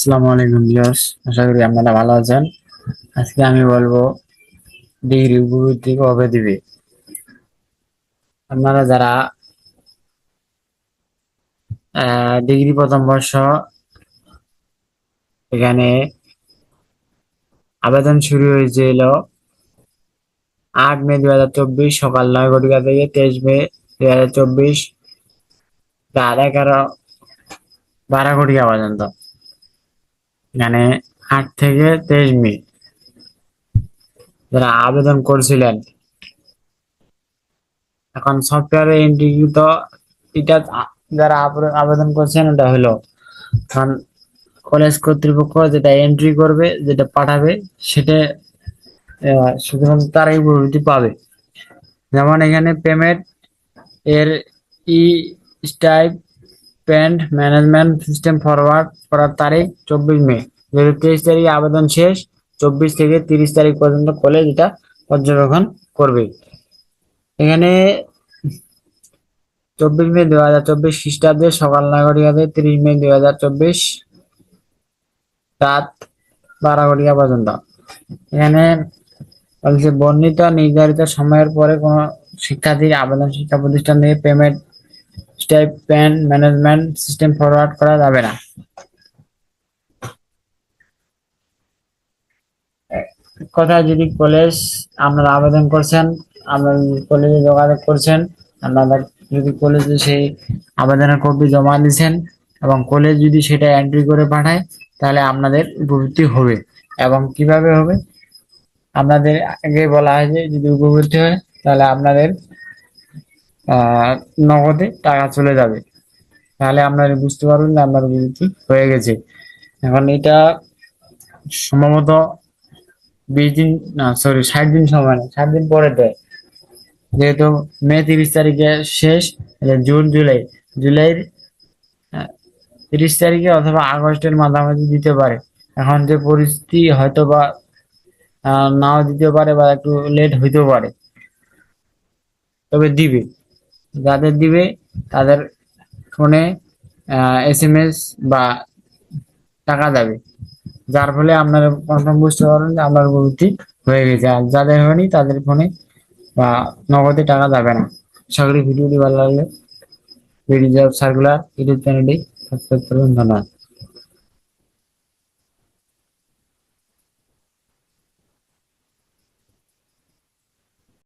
আসসালামু আলাইকুম ভিউয়ার্স, আশা করি আপনারা ভালো আছেন। আজকে আমি বলব ডিগ্রি উপবৃত্তি কবে দিবে? আপনারা যারা ডিগ্রি প্রথম বর্ষ, এখানে আবেদন শুরু হয়েছিল আট মে দুই হাজার চব্বিশ, সকাল নয় ঘটিকা থেকে তেইশ মে দুই হাজার চব্বিশ, রাত এগারো, বারো ঘটিকা পর্যন্ত। মানে আট থেকে তেইশ মিনিট। যারা আবেদন করছিলেন, এখন সফটওয়্যারে এন্ট্রিকৃত এটা যারা আবেদন করছেন, ওটা হলো কারণ কলেজ কর্তৃপক্ষ যেটা এন্ট্রি করবে, যেটা পাঠাবে, সেটা শুধুমাত্র তারাই উপবৃত্তি পাবে। যেমন এখানে পেমেন্ট এর ই stipend management system forward করার তারিখ চব্বিশ মে। যেহেতু তেইশ তারিখে আবেদন শেষ, চব্বিশ থেকে তিরিশ তারিখ পর্যন্ত কলেজ এটা পর্যবেক্ষণ করবে। এখানে চব্বিশ মে দুই হাজার চব্বিশ খ্রিস্টাব্দে সকাল ঘটিকা তিরিশ মে দুই হাজার চব্বিশ রাত বারো ঘটিকা পর্যন্ত। এখানে বলছে, বর্ণিত নির্ধারিত সময়ের পরে কোনো শিক্ষার্থীর আবেদন শিক্ষা প্রতিষ্ঠান থেকে payment stipend management system forward করা যাবে না। কথা যদি কলেজ আপনারা আবেদন করছেন, আপনার কলেজে যোগাযোগ করছেন আপনাদের যদি কলেজে সেই আবেদনের কপি জমা দিয়েছেন এবং কলেজ যদি সেটা এন্ট্রি করে পাঠায়, তাহলে আপনাদের উপবৃত্তি হবে। এবং কীভাবে হবে? আপনাদের আগে বলা হয় যে যদি উপবৃত্তি হয়, তাহলে আপনাদের নগদে টাকা চলে যাবে। তাহলে আপনারা বুঝতে পারবেন যে আপনার উপবৃত্তি হয়ে গেছে। এখন এটা সম্ভবত বিশ দিন, না সরি ষাট দিন সময় না ষাট দিন পরে দেয়। যেহেতু মে তিরিশ তারিখে শেষ জুন, জুলাই। জুলাইয়ের তিরিশ তারিখে অথবা আগস্টের মাঝামাঝি দিতে পারে। এখন যে পরিস্থিতি হয়তো বা নাও দিতে পারে বা একটু লেট হইতেও পারে। তবে দিবে। যাদের দিবে, তাদের ফোনে এস এম এস বা টাকা যাবে যার ফলে আপনারা কনফার্ম বুঝতে পারবেন যে আপনার উপলব্ধি হয়ে গেছে। আর যাদের হয়নি, তাদের ফোনে বা নগদে টাকা যাবে না। সকলে ভিডিওটি ভালো লাগলে ভিডিও সার্কুলার ইউটিউব চ্যানেলটি সাবস্ক্রাইব করবেন। ধন্যবাদ।